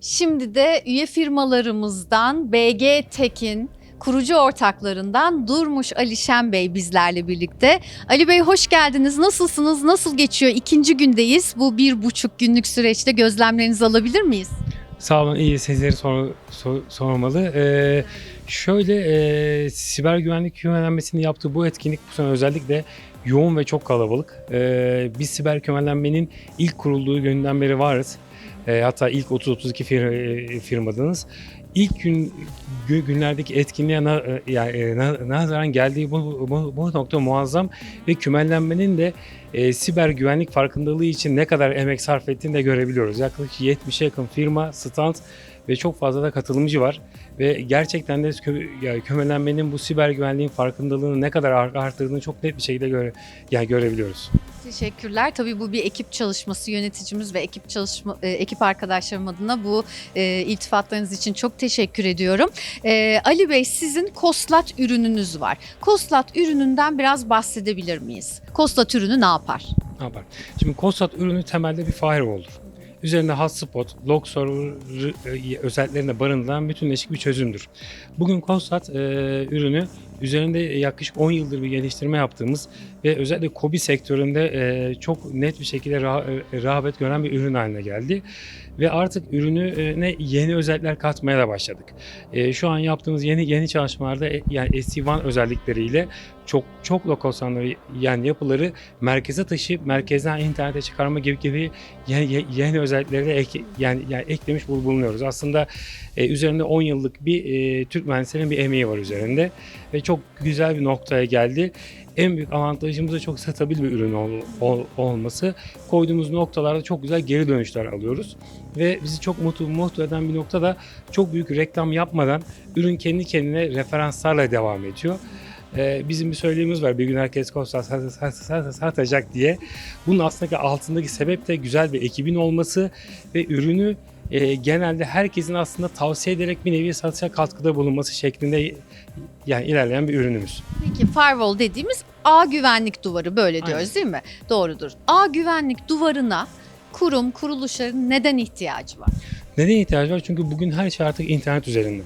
Şimdi de üye firmalarımızdan BG Tek'in kurucu ortaklarından Durmuş Ali Şen Bey bizlerle birlikte. Ali Bey hoş geldiniz. Nasılsınız? Nasıl geçiyor? İkinci gündeyiz. Bu bir buçuk günlük süreçte gözlemlerinizi alabilir miyiz? Sağ olun, iyi sizleri sor, sor- sormalı. Ee, şöyle, e, siber güvenlik güvenlenmesini yaptığı bu etkinlik bu sene özellikle yoğun ve çok kalabalık. Ee, biz siber güvenlenmenin ilk kurulduğu günden beri varız. Ee, hatta ilk 30-32 fir- e, firmadınız. İlk gün gü- günlerdeki etkinliğe na, e, yani, e, na- nazaran geldiği bu, bu, bu nokta muazzam ve kümellenmenin de e, siber güvenlik farkındalığı için ne kadar emek sarf ettiğini de görebiliyoruz. Yaklaşık 70'e yakın firma, stand ve çok fazla da katılımcı var. Ve gerçekten de kö, yani kümelenmenin bu siber güvenliğin farkındalığını ne kadar art- arttırdığını çok net bir şekilde göre, yani görebiliyoruz. Teşekkürler. Tabii bu bir ekip çalışması. Yöneticimiz ve ekip çalışma e, ekip arkadaşlarım adına bu e, iltifatlarınız için çok teşekkür ediyorum. E, Ali Bey sizin Koslat ürününüz var. Koslat ürününden biraz bahsedebilir miyiz? Koslat ürünü ne yapar? Ne yapar? Şimdi Kostat ürünü temelde bir firewall'dur. Üzerinde hotspot, log server e, özelliklerinde barındıran bütünleşik bir çözümdür. Bugün Kostat e, ürünü üzerinde yaklaşık 10 yıldır bir geliştirme yaptığımız ve özellikle kobi sektöründe e, çok net bir şekilde ra- e, rağbet gören bir ürün haline geldi. Ve artık ürününe yeni özellikler katmaya da başladık. E, şu an yaptığımız yeni yeni çalışmalarda e, yani SD-WAN özellikleriyle çok çok lokasyonları yani yapıları merkeze taşıyıp merkezden internete çıkarma gibi gibi yeni, ye- yeni özellikleri de ek, yani, yani eklemiş bul- bulunuyoruz. Aslında e, üzerinde 10 yıllık bir e, Türk mühendislerinin bir emeği var üzerinde ve çok güzel bir noktaya geldi. En büyük avantajımız da çok satabil bir ürün ol- ol- olması. Koyduğumuz noktalarda çok güzel geri dönüşler alıyoruz. Ve bizi çok mutlu, mutlu eden bir nokta da çok büyük reklam yapmadan ürün kendi kendine referanslarla devam ediyor. Ee, bizim bir söylemimiz var. Bir gün herkes sat- satacak diye. Bunun aslında altındaki sebep de güzel bir ekibin olması ve ürünü e, genelde herkesin aslında tavsiye ederek bir nevi satışa katkıda bulunması şeklinde yani ilerleyen bir ürünümüz. Peki firewall dediğimiz ağ güvenlik duvarı böyle Aynen. diyoruz değil mi? Doğrudur. Ağ güvenlik duvarına kurum, kuruluşların neden ihtiyacı var? Neden ihtiyacı var? Çünkü bugün her şey artık internet üzerinde.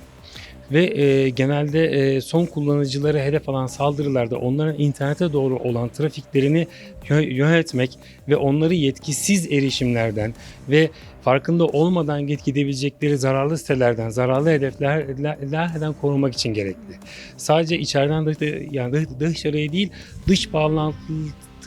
Ve e, genelde e, son kullanıcıları hedef alan saldırılarda onların internete doğru olan trafiklerini yö- yönetmek ve onları yetkisiz erişimlerden ve farkında olmadan git gidebilecekleri zararlı sitelerden, zararlı hedeflerden korumak için gerekli. Sadece içeriden yani dış- dışarıya değil, dış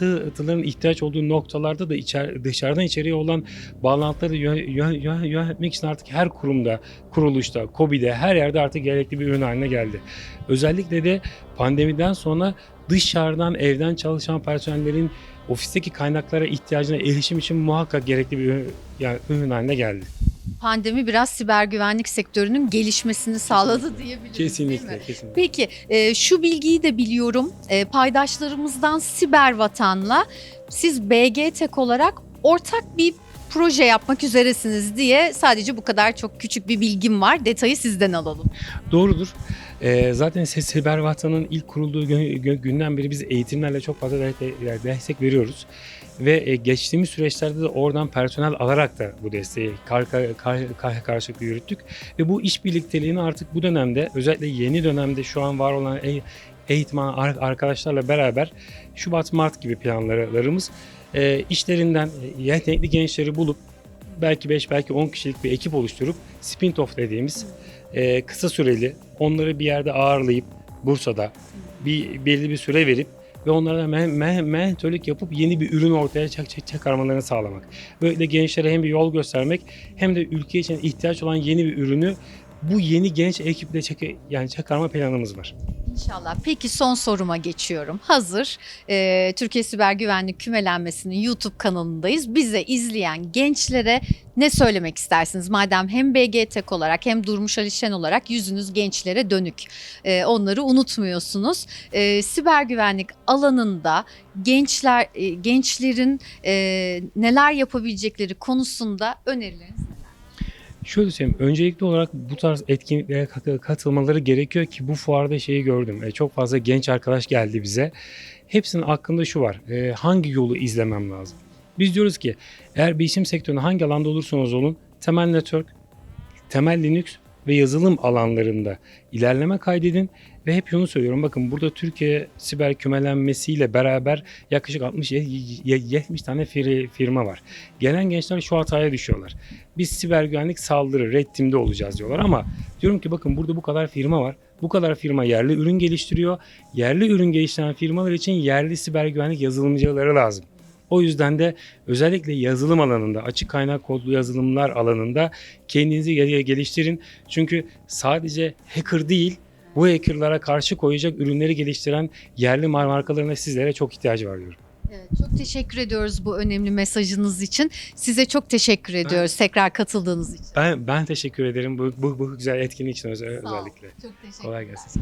bağlantıların ihtiyaç olduğu noktalarda da içer, dışarıdan içeriye olan bağlantıları yö- yö- yö- yönetmek için artık her kurumda, kuruluşta, KOBİ'de her yerde artık gerekli bir ürün haline geldi. Özellikle de pandemiden sonra dışarıdan evden çalışan personellerin ofisteki kaynaklara ihtiyacına erişim için muhakkak gerekli bir ürün, yani ürün haline geldi. Pandemi biraz siber güvenlik sektörünün gelişmesini sağladı diyebiliriz değil mi? Kesinlikle, kesinlikle. Peki e, şu bilgiyi de biliyorum. E, paydaşlarımızdan Siber Vatan'la siz BG Tek olarak ortak bir proje yapmak üzeresiniz diye sadece bu kadar çok küçük bir bilgim var. Detayı sizden alalım. Doğrudur. Ee, zaten Se- Siber Vatan'ın ilk kurulduğu günden beri biz eğitimlerle çok fazla de- de- destek veriyoruz. Ve e, geçtiğimiz süreçlerde de oradan personel alarak da bu desteği kar, kar, kar, yürüttük. Ve bu iş birlikteliğini artık bu dönemde özellikle yeni dönemde şu an var olan e- ar- arkadaşlarla beraber Şubat-Mart gibi planlarımız e, işlerinden e, yetenekli gençleri bulup belki 5 belki 10 kişilik bir ekip oluşturup spin off dediğimiz e, kısa süreli onları bir yerde ağırlayıp Bursa'da bir belli bir süre verip ve onlara men- mentörlük yapıp yeni bir ürün ortaya çak- çak- çıkarmalarını sağlamak. Böyle gençlere hem bir yol göstermek hem de ülke için ihtiyaç olan yeni bir ürünü bu yeni genç ekiple çek- yani çıkarma planımız var. İnşallah. Peki son soruma geçiyorum. Hazır e, Türkiye Siber Güvenlik Kümelenmesi'nin YouTube kanalındayız. Bize izleyen gençlere ne söylemek istersiniz? Madem hem BG Tek olarak hem Durmuş Alişen olarak yüzünüz gençlere dönük. E, onları unutmuyorsunuz. E, siber güvenlik alanında gençler e, gençlerin e, neler yapabilecekleri konusunda önerileriniz? Şöyle söyleyeyim. Öncelikli olarak bu tarz etkinliklere kat- katılmaları gerekiyor ki bu fuarda şeyi gördüm. E, çok fazla genç arkadaş geldi bize. Hepsinin aklında şu var. e, hangi yolu izlemem lazım? Biz diyoruz ki eğer bilişim sektöründe hangi alanda olursanız olun temel network, temel Linux ve yazılım alanlarında ilerleme kaydedin ve hep şunu söylüyorum bakın burada Türkiye siber kümelenmesiyle beraber yaklaşık 60-70 tane fir- firma var. Gelen gençler şu hataya düşüyorlar. Biz siber güvenlik saldırı, red team'de olacağız diyorlar ama diyorum ki bakın burada bu kadar firma var. Bu kadar firma yerli ürün geliştiriyor. Yerli ürün geliştiren firmalar için yerli siber güvenlik yazılımcıları lazım. O yüzden de özellikle yazılım alanında, açık kaynak kodlu yazılımlar alanında kendinizi gel- geliştirin. Çünkü sadece hacker değil, bu hackerlara karşı koyacak ürünleri geliştiren yerli mar- markalarına sizlere çok ihtiyacı var diyorum. Evet, çok teşekkür ediyoruz bu önemli mesajınız için. Size çok teşekkür ediyoruz tekrar katıldığınız için. Ben ben teşekkür ederim bu, bu, bu güzel etkinlik için özel- Sağ ol. özellikle. Çok teşekkür Kolay gelsin.